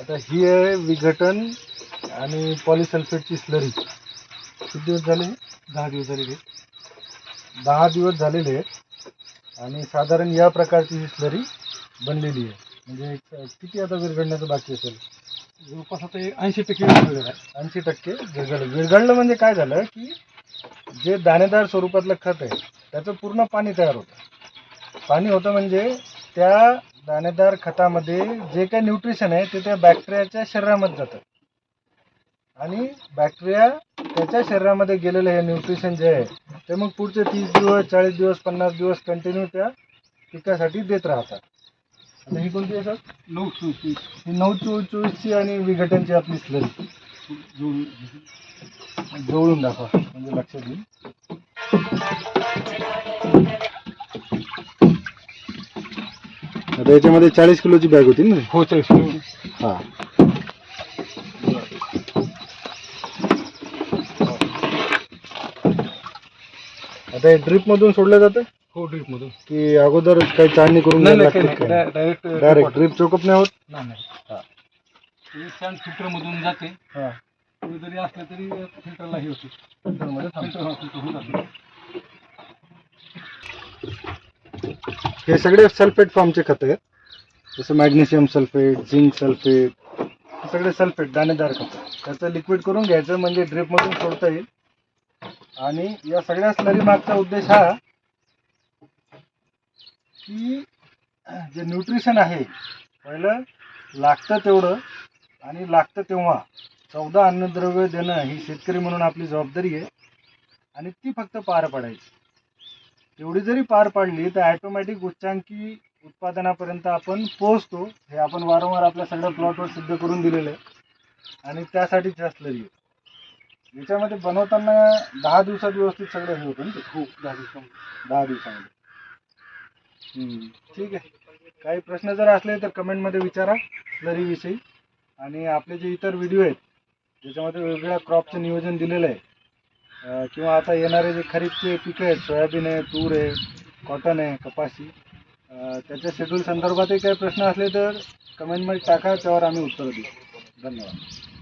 आता ही आहे विघटन आणि पॉलिसल्फेटची स्लरी. किती दिवस झाले? दहा दिवस झालेले दहा दिवस झालेले आहेत. आणि साधारण या प्रकारची ही स्लरी बनलेली आहे. म्हणजे किती आता विरघडण्याचं बाकी असेल? जवळपास आता ऐंशी टक्के वेगवेगळं आहे. ऐंशी टक्के विरघडलं विरघडलं म्हणजे काय झालं की जे दाणेदार स्वरूपातलं खत आहे त्याचं पूर्ण पाणी तयार होतं. पाणी होतं म्हणजे त्या दाणेदार खतामध्ये जे काही न्यूट्रिशन आहे ते त्या बॅक्टेरियाच्या शरीरामध्ये जातं. आणि बॅक्टेरिया त्याच्या शरीरामध्ये गेलेलं हे न्यूट्रिशन जे आहे ते मग पुढचे तीस दिवस चाळीस दिवस पन्नास दिवस कंटिन्यू त्या पिकासाठी देत राहतात. आता ही कोणती आहे सर? नऊ चोवीस ही नऊ चोवीस चोवीसची आणि विघटनची आपली स्लरी जुळून जवळून दाखवा म्हणजे लक्षात येईल. आता याच्यामध्ये चाळीस किलोची बॅग होती ना? हो चाळीस किलो. हा. आता हे ड्रिप मधून सोडलं जातं? हो ड्रीप मधून. की अगोदर काही चाळणी करून नाही घ्यायला नाही लागते काही काय? नाही डायरेक्ट डायरेक्ट ड्रिप चोकअप नाही होत? नाही हा. फिल्टर मधून जाते. हा. जरी असलं तरी फिल्टरला हे होते. फिल्टर होऊन जाते. हे सगळे सल्फेट फॉर्मचे खत आहेत. जसं मॅग्नेशियम सल्फेट झिंक सल्फेट हे सगळे सल्फेट दाणेदार खत. त्याचं लिक्विड करून घ्यायचं म्हणजे ड्रिपमधून सोडता येईल. आणि या सगळ्या स्लरी मागचा उद्देश हा की जे न्यूट्रिशन आहे पहिलं लागतं तेवढं आणि लागतं तेव्हा. चौदा अन्नद्रव्य देणं ही शेतकरी म्हणून आपली जबाबदारी आहे. आणि ती फक्त पार पाडायची. तेवढी जरी पार पाडली तर ॲटोमॅटिक उच्चांकी उत्पादनापर्यंत आपण पोहोचतो. हे आपण वारंवार आपल्या सगळ्या प्लॉटवर सिद्ध करून दिलेलं आहे. आणि त्यासाठीच स्लरी आहे. याच्यामध्ये बनवताना दहा दिवसात व्यवस्थित सगळं हे होतं ना ते? हो दहा दिवसामध्ये. दहा दिवसामध्ये. ठीक आहे. काही प्रश्न जर असले तर कमेंटमध्ये विचारा स्लरीविषयी आणि आपले जे इतर व्हिडिओ आहेत ज्याच्यामध्ये वेगवेगळ्या क्रॉपचं नियोजन दिलेलं आहे किंवा आता येणारे जे खरीपचे पिकं आहेत सोयाबीन आहे तूर आहे कॉटन आहे कपाशी त्याच्या शेड्यूल संदर्भातही काही प्रश्न असले तर कमेंटमध्ये टाका त्यावर आम्ही उत्तर देऊ. धन्यवाद.